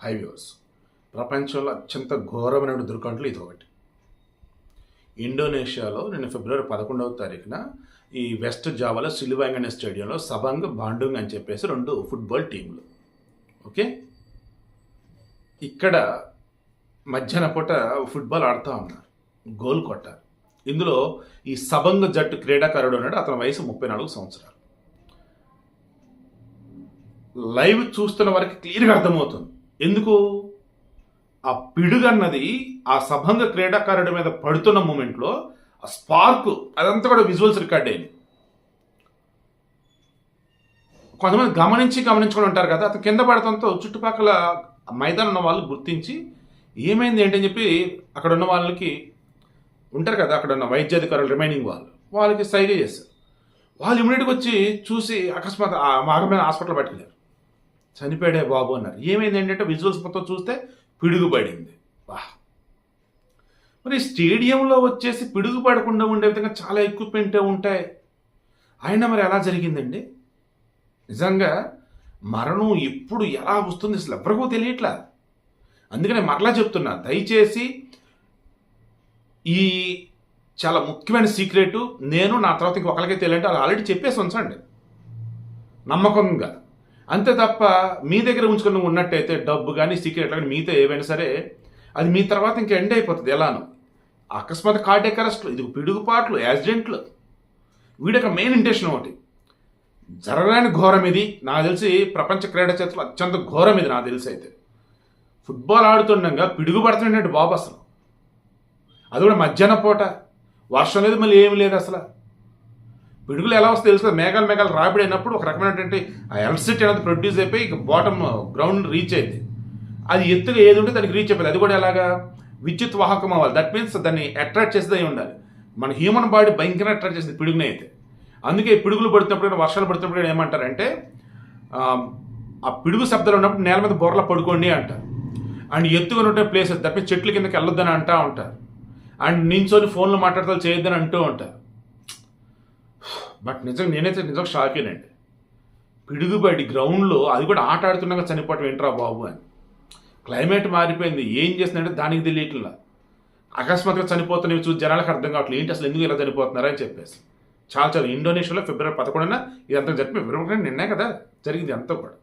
Highways ప్రపంచంలో అత్యంత ఘోరమైన దుర్ఘటనలు ఇది ఒకటి ఇండోనేషియాలో నిన్న ఫిబ్రవరి పదకొండవ తారీఖున ఈ వెస్ట్ జావాలో సిలివాంగ్ అనే స్టేడియంలో సబంగ్ బాండుంగ్ అని చెప్పేసి రెండు ఫుట్బాల్ టీంలు ఓకే? ఇక్కడ మధ్యాహ్న పూట ఫుట్బాల్ ఆడుతూ ఉన్నారు. గోల్ కొట్టారు. ఇందులో ఈ సబంగ్ జట్టు క్రీడాకారుడు ఉన్నాడు. అతని వయసు ముప్పై నాలుగు సంవత్సరాలు. లైవ్ చూస్తున్న వారికి క్లియర్గా అర్థమవుతుంది. ఎందుకు? ఆ పిడుగన్నది ఆ సభంగ క్రీడాకారుడి మీద పడుతున్న మూమెంట్లో ఆ స్పార్క్ అదంతా కూడా విజువల్స్ రికార్డ్ అయింది. కొంతమంది గమనించి గమనించుకొని ఉంటారు కదా అతను కింద పడటంతో చుట్టుపక్కల మైదానం ఉన్న వాళ్ళు గుర్తించి ఏమైంది ఏంటని చెప్పి అక్కడ ఉన్న వాళ్ళకి ఉంటారు కదా అక్కడ ఉన్న వైద్యాధికారులు రిమైనింగ్ వాళ్ళు వాళ్ళకి సైగ చేశారు. వాళ్ళు ఇమీడియట్గా వచ్చి చూసి అకస్మాత్ ఆ హాస్పిటల్ పట్టుకెళ్ళారు. చనిపోయాడే బాబు అన్నారు. ఏమైంది ఏంటంటే విజువల్స్ మొత్తం చూస్తే పిడుగుపడింది. వా మరి స్టేడియంలో వచ్చేసి పిడుగు పడకుండా ఉండే విధంగా చాలా ఎక్విప్మెంట్ ఉంటాయి. అయినా మరి ఎలా జరిగిందండి? నిజంగా మరణం ఎప్పుడు ఎలా వస్తుంది అసలు ఎవరికో తెలియట్లా? అందుకనే మరలా చెప్తున్నా దయచేసి ఈ చాలా ముఖ్యమైన సీక్రెట్ నేను నా తర్వాత ఇంకొకరికే తెలియంటే అది ఆల్రెడీ చెప్పేసి ఉంచండి. నమ్మకంగా. అంతే తప్ప మీ దగ్గర ఉంచుకుని ఉన్నట్టయితే డబ్బు కానీ సీక్రెట్ కానీ మీతో ఏవైనా సరే అది మీ తర్వాత ఇంకా ఎండ్ అయిపోతుంది ఎలానో. అకస్మాత్ కార్డియక్ అరెస్ట్లు ఇది పిడుగుపాట్లు యాక్సిడెంట్లు. వీడొక మెయిన్ ఇంటెన్షన్ ఒకటి. జరగడానికి ఘోరం ఇది. నాకు తెలిసి ప్రపంచ క్రీడా చేతులు అత్యంత ఘోరం ఇది నాకు తెలిసి అయితే. ఫుట్బాల్ ఆడుతుండగా పిడుగు బాబు అసలు. అది కూడా మధ్యాహ్న పూట. వర్షం లేదు మళ్ళీ ఏమి లేదు అసలు. పిడుగులు ఎలా వస్తే తెలుసు కదా. మేఘాలు మేఘాలు రాపిడి అయినప్పుడు ఒక రకమైనటువంటి ఆ ఎలక్ట్రిసిటీ అనేది ప్రొడ్యూస్ అయిపోయి ఇక బాటమ్ గ్రౌండ్ రీచ్ అయింది. అది ఎత్తుగా ఏది ఉంటే దానికి రీచ్ అయిపోయింది. అది కూడా ఎలాగా? విద్యుత్ వాహకం అవ్వాలి. దట్ మీన్స్ దాన్ని అట్రాక్ట్ చేసేది అయి ఉండాలి. మన హ్యూమన్ బాడీ భయంకరంగా అట్రాక్ట్ చేసింది పిడుగునే అయితే. అందుకే పిడుగులు పడుతున్నప్పుడు వర్షాలు పడుతున్నప్పుడు ఏమంటారంటే ఆ, పిడుగు శబ్దాలు ఉన్నప్పుడు నేల మీద బొర్రలు పడుకోండి అంటారు. అండ్ ఎత్తుగా ఉంటే ప్లేసెస్ తప్పి చెట్ల కిందకి వెళ్ళొద్దని అంటూ ఉంటారు. అండ్ నించోని ఫోన్లో మాట్లాడతా చేయొద్దని అంటూ ఉంటారు. బట్ నిజంగా నేనైతే నిజం షాకేనండి పిడుగుబడి గ్రౌండ్లో అది కూడా ఆట ఆడుతున్నాక చనిపోవటం ఏంట్రా బాబు అని. క్లైమేట్ మారిపోయింది. ఏం చేస్తుందంటే దానికి తెలియట్లా. అకస్మాత్తుగా చనిపోతున్నవి చూసి జనాలకు అర్థం కావట్లేదు ఏంటి అసలు ఎందుకు ఇలా చనిపోతున్నారని చెప్పేసి. చాలా చాలా ఇండోనేషియాలో ఫిబ్రవరి పదకొండున ఇదంతా జరిపి ఫిబ్రవరి నిన్నే కదా జరిగింది అంతా కూడా.